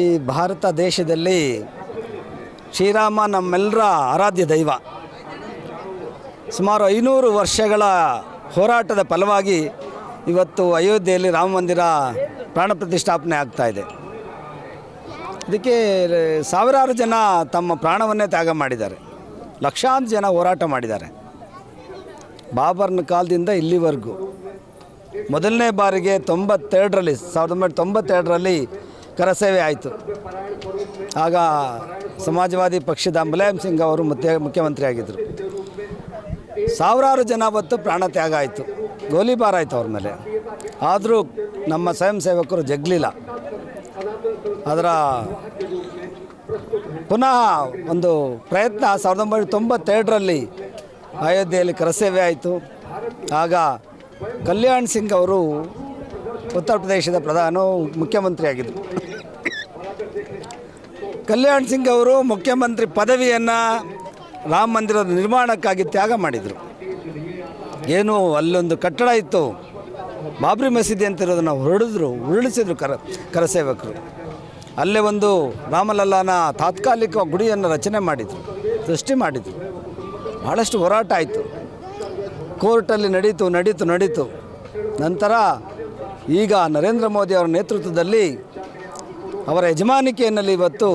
ಈ ಭಾರತ ದೇಶದಲ್ಲಿ ಶ್ರೀರಾಮ ನಮ್ಮೆಲ್ಲರ ಆರಾಧ್ಯ ದೈವ. ಸುಮಾರು ಐನೂರು ವರ್ಷಗಳ ಹೋರಾಟದ ಫಲವಾಗಿ ಇವತ್ತು ಅಯೋಧ್ಯೆಯಲ್ಲಿ ರಾಮ ಮಂದಿರ ಪ್ರಾಣ ಪ್ರತಿಷ್ಠಾಪನೆ ಆಗ್ತಾ ಇದೆ. ಇದಕ್ಕೆ ಸಾವಿರಾರು ಜನ ತಮ್ಮ ಪ್ರಾಣವನ್ನೇ ತ್ಯಾಗ ಮಾಡಿದ್ದಾರೆ. ಲಕ್ಷಾಂತರ ಜನ ಹೋರಾಟ ಮಾಡಿದ್ದಾರೆ. ಬಾಬರ್ನ ಕಾಲದಿಂದ ಇಲ್ಲಿವರೆಗೂ. ಮೊದಲನೇ ಬಾರಿಗೆ ತೊಂಬತ್ತೆರಡರಲ್ಲಿ, ಸಾವಿರದ ಒಂಬೈನೂರ ತೊಂಬತ್ತೆರಡರಲ್ಲಿ ಕರಸೇವೆ ಆಯಿತು. ಆಗ ಸಮಾಜವಾದಿ ಪಕ್ಷದ ಮುಲಾಯಂ ಸಿಂಗ್ ಅವರು ಮುಖ್ಯ ಮುಖ್ಯಮಂತ್ರಿ ಆಗಿದ್ದರು ಸಾವಿರಾರು ಜನ ಅವತ್ತು ಪ್ರಾಣ ತ್ಯಾಗ ಆಯಿತು. ಗೋಲಿಬಾರ್ ಆಯಿತು ಅವ್ರ ಮೇಲೆ. ಆದರೂ ನಮ್ಮ ಸ್ವಯಂ ಸೇವಕರು ಜಗ್ಲಿಲ್ಲ. ಅದರ ಪುನಃ ಒಂದು ಪ್ರಯತ್ನ ಸಾವಿರದ ಒಂಬೈನೂರ ತೊಂಬತ್ತೆರಡರಲ್ಲಿ ಅಯೋಧ್ಯೆಯಲ್ಲಿ ಕರಸೇವೆ ಆಯಿತು. ಆಗ ಕಲ್ಯಾಣ್ ಸಿಂಗ್ ಅವರು ಉತ್ತರ ಪ್ರದೇಶದ ಪ್ರಧಾನ ಮುಖ್ಯಮಂತ್ರಿಯಾಗಿದ್ದರು. ಕಲ್ಯಾಣ್ ಸಿಂಗ್ ಅವರು ಮುಖ್ಯಮಂತ್ರಿ ಪದವಿಯನ್ನು ರಾಮ ಮಂದಿರದ ನಿರ್ಮಾಣಕ್ಕಾಗಿ ತ್ಯಾಗ ಮಾಡಿದರು. ಏನು ಅಲ್ಲೊಂದು ಕಟ್ಟಡ ಇತ್ತು, ಬಾಬ್ರಿ ಮಸೀದಿ ಅಂತಿರೋದನ್ನು ಹೊರಡಿದ್ರು, ಉರುಳಿಸಿದ್ರು ಕರ, ಕರಸೇವಕರು. ಅಲ್ಲೇ ಒಂದು ರಾಮಲಲ್ಲಾನ ತಾತ್ಕಾಲಿಕ ಗುಡಿಯನ್ನು ರಚನೆ ಮಾಡಿದರು, ಸೃಷ್ಟಿ ಮಾಡಿದರು. ಭಾಳಷ್ಟು ಹೋರಾಟ ಆಯಿತು. ಕೋರ್ಟಲ್ಲಿ ನಡೀತು ನಡೀತು ನಡೀತು. ನಂತರ ಈಗ ನರೇಂದ್ರ ಮೋದಿ ಅವರ ನೇತೃತ್ವದಲ್ಲಿ ಅವರ ಯಜಮಾನಿಕೆಯಲ್ಲಿ ಇವತ್ತು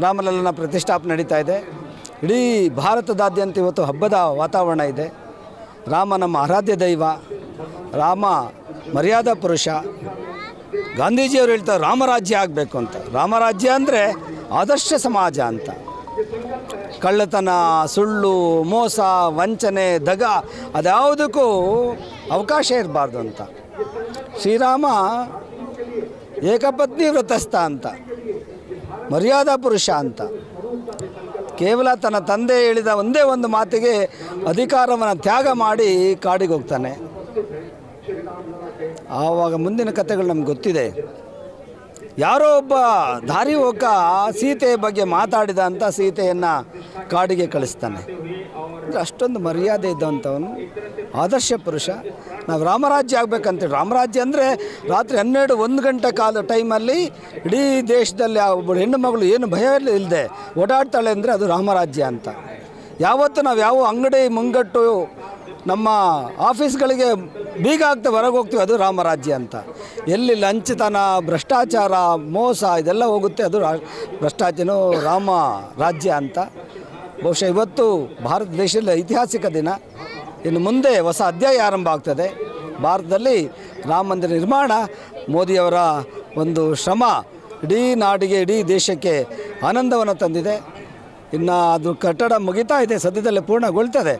ರಾಮಲಲ್ಲನ ಪ್ರತಿಷ್ಠಾಪನೆ ನಡೀತಾ ಇದೆ. ಇಡೀ ಭಾರತದಾದ್ಯಂತ ಇವತ್ತು ಹಬ್ಬದ ವಾತಾವರಣ ಇದೆ. ರಾಮ ನಮ್ಮ ಆರಾಧ್ಯ ದೈವ, ರಾಮ ಮರ್ಯಾದಾ ಪುರುಷ ಗಾಂಧೀಜಿಯವರು ಹೇಳ್ತಾರೆ ರಾಮರಾಜ್ಯ ಆಗಬೇಕು ಅಂತ. ರಾಮರಾಜ್ಯ ಅಂದರೆ ಆದರ್ಶ ಸಮಾಜ ಅಂತ. ಕಳ್ಳತನ, ಸುಳ್ಳು, ಮೋಸ, ವಂಚನೆ, ದಗ ಅದ್ಯಾವುದಕ್ಕೂ ಅವಕಾಶ ಇರಬಾರ್ದು ಅಂತ. ಶ್ರೀರಾಮ ಏಕಪತ್ನಿ ವ್ರತಸ್ಥ ಅಂತ, ಮರ್ಯಾದಾ ಪುರುಷ ಅಂತ. ಕೇವಲ ತನ್ನ ತಂದೆ ಹೇಳಿದ ಒಂದೇ ಒಂದು ಮಾತಿಗೆ ಅಧಿಕಾರವನ್ನು ತ್ಯಾಗ ಮಾಡಿ ಕಾಡಿಗೆ ಹೋಗ್ತಾನೆ. ಆವಾಗ ಮುಂದಿನ ಕಥೆಗಳು ನಮ್ಗೆ ಗೊತ್ತಿದೆ. ಯಾರೋ ಒಬ್ಬ ದಾರಿ ಹೋಗ ಸೀತೆಯ ಬಗ್ಗೆ ಮಾತಾಡಿದ ಅಂತ ಸೀತೆಯನ್ನು ಕಾಡಿಗೆ ಕಳಿಸ್ತಾನೆ. ಅಂದರೆ ಅಷ್ಟೊಂದು ಮರ್ಯಾದೆ ಇದ್ದಂಥವನು ಆದರ್ಶ ಪುರುಷ. ನಾವು ರಾಮರಾಜ್ಯ ಆಗಬೇಕಂತೇಳಿ ರಾಮರಾಜ್ಯ ಅಂದರೆ ರಾತ್ರಿ ಹನ್ನೆರಡು ಒಂದು ಗಂಟೆ ಕಾಲ ಟೈಮಲ್ಲಿ ಇಡೀ ದೇಶದಲ್ಲಿ ಆ ಒಬ್ಬ ಹೆಣ್ಣು ಮಗಳು ಏನು ಭಯ ಇಲ್ಲದೆ ಓಡಾಡ್ತಾಳೆ ಅಂದರೆ ಅದು ರಾಮರಾಜ್ಯ ಅಂತ. ಯಾವತ್ತು ನಾವು ಯಾವ ಅಂಗಡಿ ಮುಂಗಟ್ಟು ನಮ್ಮ ಆಫೀಸ್ಗಳಿಗೆ ಬೀಗ ಆಗ್ತಾ ಹೊರಗೆ ಹೋಗ್ತೀವಿ, ಅದು ರಾಮರಾಜ್ಯ ಅಂತ. ಎಲ್ಲಿ ಲಂಚತನ, ಭ್ರಷ್ಟಾಚಾರ, ಮೋಸ, ಇದೆಲ್ಲ ಹೋಗುತ್ತೆ, ಅದು ಭ್ರಷ್ಟಾಚಾರನೂ ರಾಮ ರಾಜ್ಯ ಅಂತ. ಬಹುಶಃ ಇವತ್ತು ಭಾರತ ದೇಶದಲ್ಲಿ ಐತಿಹಾಸಿಕ ದಿನ. ಇನ್ನು ಮುಂದೆ ಹೊಸ ಅಧ್ಯಾಯ ಆರಂಭ ಆಗ್ತದೆ. ಭಾರತದಲ್ಲಿ ರಾಮ ಮಂದಿರ ನಿರ್ಮಾಣ, ಮೋದಿಯವರ ಒಂದು ಶ್ರಮ ಇಡೀ ನಾಡಿಗೆ, ಇಡೀ ದೇಶಕ್ಕೆ ಆನಂದವನ್ನು ತಂದಿದೆ. ಇನ್ನು ಅದು ಕಟ್ಟಡ ಮುಗಿತಾ ಇದೆ, ಸದ್ಯದಲ್ಲೇ ಪೂರ್ಣಗೊಳ್ತದೆ.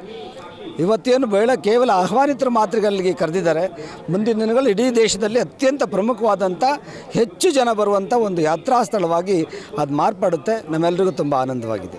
ಇವತ್ತೇನು ಬೇಡ, ಕೇವಲ ಆಹ್ವಾನಿತರ ಮಾತ್ರೆಗಳಿಗೆ ಕರೆದಿದ್ದಾರೆ. ಮುಂದಿನ ದಿನಗಳು ಇಡೀ ದೇಶದಲ್ಲಿ ಅತ್ಯಂತ ಪ್ರಮುಖವಾದಂಥ ಹೆಚ್ಚು ಜನ ಬರುವಂಥ ಒಂದು ಯಾತ್ರಾ ಸ್ಥಳವಾಗಿ ಅದು ಮಾರ್ಪಡುತ್ತೆ. ನಮ್ಮೆಲ್ಲರಿಗೂ ತುಂಬ ಆನಂದವಾಗಿದೆ.